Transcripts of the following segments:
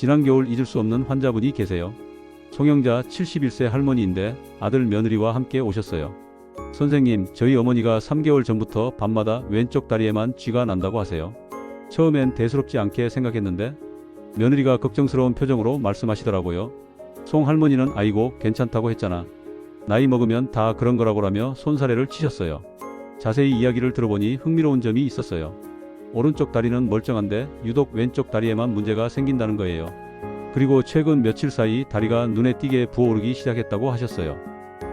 지난 겨울 잊을 수 없는 환자분이 계세요. 송영자 71세 할머니인데 아들 며느리와 함께 오셨어요. 선생님, 저희 어머니가 3개월 전부터 밤마다 왼쪽 다리에만 쥐가 난다고 하세요. 처음엔 대수롭지 않게 생각했는데 며느리가 걱정스러운 표정으로 말씀하시더라고요. 송 할머니는 아이고 괜찮다고 했잖아. 나이 먹으면 다 그런 거라고라며 손사래를 치셨어요. 자세히 이야기를 들어보니 흥미로운 점이 있었어요. 오른쪽 다리는 멀쩡한데 유독 왼쪽 다리에만 문제가 생긴다는 거예요. 그리고 최근 며칠 사이 다리가 눈에 띄게 부어오르기 시작했다고 하셨어요.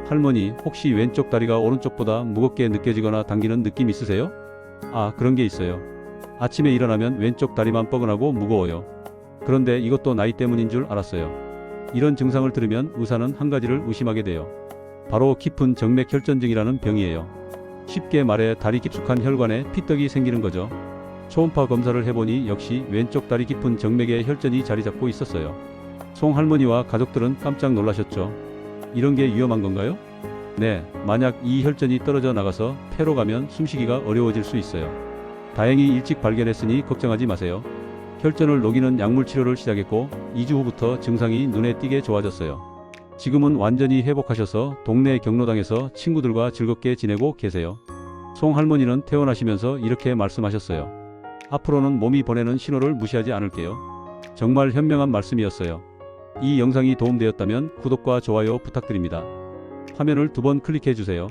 할머니, 혹시 왼쪽 다리가 오른쪽보다 무겁게 느껴지거나 당기는 느낌 있으세요? 아, 그런 게 있어요. 아침에 일어나면 왼쪽 다리만 뻐근하고 무거워요. 그런데 이것도 나이 때문인 줄 알았어요. 이런 증상을 들으면 의사는 한 가지를 의심하게 돼요. 바로 깊은 정맥 혈전증이라는 병이에요. 쉽게 말해 다리 깊숙한 혈관에 피떡이 생기는 거죠. 초음파 검사를 해보니 역시 왼쪽 다리 깊은 정맥에 혈전이 자리 잡고 있었어요. 송 할머니와 가족들은 깜짝 놀라셨죠. 이런 게 위험한 건가요? 네, 만약 이 혈전이 떨어져 나가서 폐로 가면 숨쉬기가 어려워질 수 있어요. 다행히 일찍 발견했으니 걱정하지 마세요. 혈전을 녹이는 약물 치료를 시작했고 2주 후부터 증상이 눈에 띄게 좋아졌어요. 지금은 완전히 회복하셔서 동네 경로당에서 친구들과 즐겁게 지내고 계세요. 송 할머니는 퇴원하시면서 이렇게 말씀하셨어요. 앞으로는 몸이 보내는 신호를 무시하지 않을게요. 정말 현명한 말씀이었어요. 이 영상이 도움되었다면 구독과 좋아요 부탁드립니다. 화면을 두 번 클릭해 주세요.